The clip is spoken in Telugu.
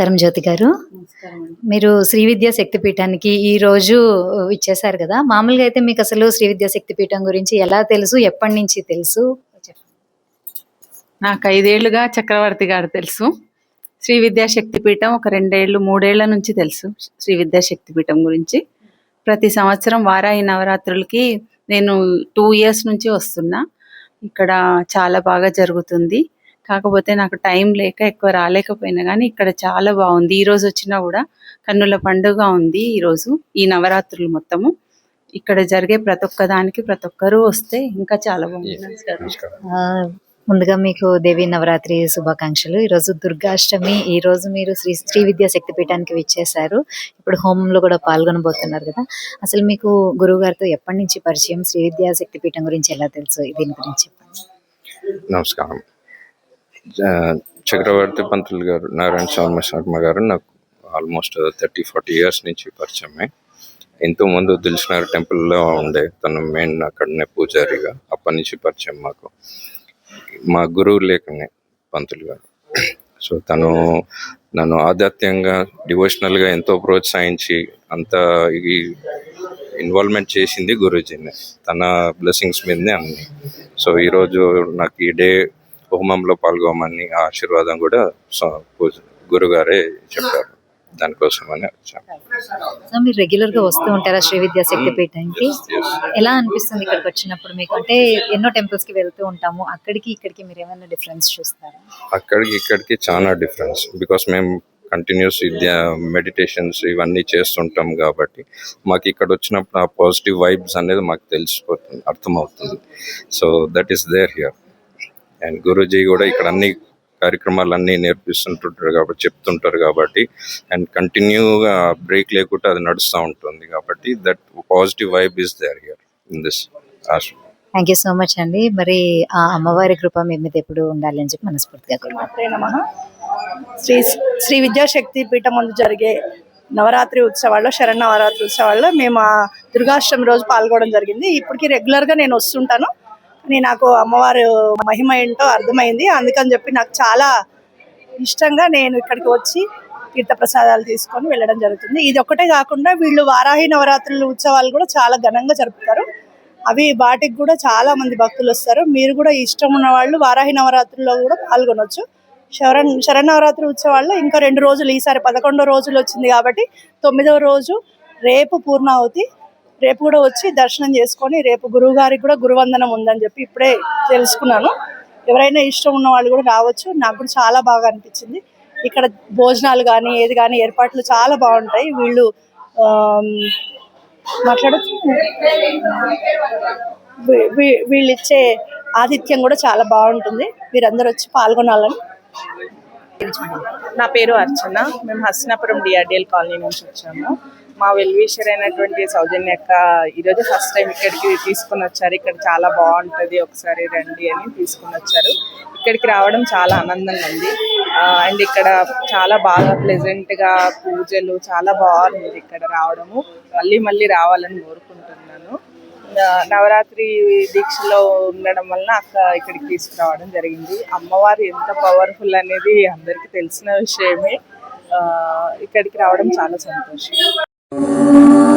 నమస్కారం జ్యోతి గారు. మీరు శ్రీ విద్యా శక్తిపీఠానికి ఈ రోజు ఇచ్చేసారు కదా. మామూలుగా అయితే మీకు అసలు శ్రీ విద్యా శక్తిపీఠం గురించి ఎలా తెలుసు ఎప్పటి నుంచి తెలుసు? నాకు ఐదేళ్ళుగా చక్రవర్తి గారు తెలుసు. శ్రీ విద్యా శక్తిపీఠం ఒక రెండేళ్ళు మూడేళ్ళ నుంచి తెలుసు శ్రీ విద్యా శక్తిపీఠం గురించి. ప్రతి సంవత్సరం వారాయి నవరాత్రులకి నేను టూ ఇయర్స్ నుంచి వస్తున్నా. ఇక్కడ చాలా బాగా జరుగుతుంది. కాకపోతే నాకు టైం లేక ఎక్కువ రాలేకపోయినా కానీ ఇక్కడ చాలా బాగుంది. ఈ రోజు వచ్చినా కూడా కన్నుల పండుగ ఉంది ఈ రోజు ఈ నవరాత్రులు మొత్తము. ఇక్కడ జరిగే ప్రతి ఒక్క దానికి ప్రతి ఒక్కరూ వస్తే ఇంకా చాలా బాగుంది. ముందుగా మీకు దేవి నవరాత్రి శుభాకాంక్షలు. ఈ రోజు దుర్గాష్టమి ఈ రోజు మీరు శ్రీ శ్రీ విద్యా శక్తిపీఠానికి విచ్చేశారు. ఇప్పుడు హోమంలో కూడా పాల్గొనబోతున్నారు కదా. అసలు మీకు గురువు గారితో ఎప్పటి నుంచి పరిచయం? శ్రీ విద్యా శక్తిపీఠం గురించి ఎలా తెలుసు? దీని గురించి చెప్పండి. నమస్కారం. చక్రవర్తి పంతులు గారు నారాయణ స్వామి శర్మ గారు నాకు ఆల్మోస్ట్ థర్టీ ఫార్టీ ఇయర్స్ నుంచి పరిచయమే. ఎంతో ముందు దిల్సునగర్ టెంపుల్లో ఉండే తను మెయిన్ అక్కడనే పూజారిగా అప్పటి నుంచి పరిచయం మాకు. మా గురువు లేకనే పంతులు గారు. సో తను నన్ను ఆధ్యాత్మికంగా డివోషనల్గా ఎంతో ప్రోత్సహించి అంత ఈ ఇన్వాల్వ్మెంట్ చేసింది గురూజీని. తన బ్లెస్సింగ్స్ మీదనే అన్ని. సో ఈరోజు నాకు ఈ డే హోమంలో పాల్గొమని ఆశీర్వాదం కూడా గురుగారే చెప్పారు. దానికోసమని వచ్చాను సో మీరు రెగ్యులర్గా వస్తూ ఉంటారా శ్రీ విద్యా శక్తిపీఠానికి ఎలా అనిపిస్తుంది ఇక్కడికి వచ్చినప్పుడు మీకు? అంటే ఎన్నో టెంపుల్స్కి వెళ్తూ ఉంటాము. అక్కడికి ఇక్కడికి మీరు ఏమైనా డిఫరెన్స్ చూస్తారా? అక్కడికి ఇక్కడికి చాలా డిఫరెన్స్. బికాస్ మేము కంటిన్యూస్ విద్య మెడిటేషన్స్ ఇవన్నీ చేస్తుంటాం కాబట్టి మాకు ఇక్కడ వచ్చినప్పుడు ఆ పాజిటివ్ వైబ్స్ అనేది మాకు తెలిసిపోతుంది అర్థమవుతుంది. So that is there here and Guruji కూడా ఇక్కడ అన్ని కార్యక్రమాలు అన్నీ నేర్పిస్తుంటుంటారు కాబట్టి చెప్తుంటారు కాబట్టి అండ్ కంటిన్యూగా బ్రేక్ లేకుండా అది నడుస్తూ ఉంటుంది కాబట్టి that positive vibe is there here in this ఆశ్రమం. థ్యాంక్ యూ సో మచ్ అండి. మరి ఆ అమ్మవారి కృప మీ మీద ఎప్పుడు ఉండాలి అని చెప్పి మనస్ఫూర్తిగా కోరుకుంటున్నాను. శ్రీ నమః. శ్రీ శ్రీ విద్యాశక్తి పీఠం ముందు జరిగే నవరాత్రి ఉత్సవాల్లో శరణ్ నవరాత్రి ఉత్సవాల్లో మేము ఆ దుర్గాష్టమి రోజు పాల్గొనడం జరిగింది. ఇప్పటికి రెగ్యులర్గా నేను వస్తుంటాను. అని నాకు అమ్మవారు మహిమ ఏంటో అర్థమైంది. అందుకని చెప్పి నాకు చాలా ఇష్టంగా నేను ఇక్కడికి వచ్చి తీర్థప్రసాదాలు తీసుకొని వెళ్ళడం జరుగుతుంది. ఇది ఒకటే కాకుండా వీళ్ళు వారాహి నవరాత్రులు ఉత్సవాలు కూడా చాలా ఘనంగా జరుపుతారు. అవి వాటికి కూడా చాలా మంది భక్తులు వస్తారు. మీరు కూడా ఇష్టం ఉన్న వాళ్ళు వారాహి నవరాత్రుల్లో కూడా పాల్గొనొచ్చు. శరణ్ శరణవరాత్రి ఉత్సవాల్లో ఇంకా రెండు రోజులు ఈసారి పదకొండో రోజులు వచ్చింది కాబట్టి తొమ్మిదవ రోజు రేపు పూర్ణావతి రేపు కూడా వచ్చి దర్శనం చేసుకొని రేపు గురువు గారికి కూడా గురువందనం ఉందని చెప్పి ఇప్పుడే తెలుసుకున్నాను. ఎవరైనా ఇష్టం ఉన్న వాళ్ళు కూడా రావచ్చు. నాకు కూడా చాలా బాగా అనిపించింది. ఇక్కడ భోజనాలు కానీ ఏది కానీ ఏర్పాట్లు చాలా బాగుంటాయి. వీళ్ళు మాట్లాడచ్చు? వీళ్ళు ఇచ్చే ఆతిథ్యం కూడా చాలా బాగుంటుంది. మీరందరూ వచ్చి పాల్గొనాలని. నా పేరు అర్చన. మేము హస్నాపురం డిఆర్డిఎల్ కాలనీ నుంచి వచ్చాము. మా వెల్విషర్ అయినటువంటి సౌజన్య అక్క ఈరోజు ఫస్ట్ టైం ఇక్కడికి తీసుకుని వచ్చారు. ఇక్కడ చాలా బాగుంటుంది ఒకసారి రండి అని తీసుకుని వచ్చారు. ఇక్కడికి రావడం చాలా ఆనందంగా ఉంది అండ్ ఇక్కడ చాలా బాగా ప్లెజెంట్గా పూజలు చాలా బాగుంది ఇక్కడ రావడము. మళ్ళీ మళ్ళీ రావాలని కోరుకుంటున్నాను. నవరాత్రి దీక్షలో ఉండడం వలన అక్క ఇక్కడికి తీసుకురావడం జరిగింది. అమ్మవారు ఎంత పవర్ఫుల్ అనేది అందరికీ తెలిసిన విషయమే. ఇక్కడికి రావడం చాలా సంతోషం. Música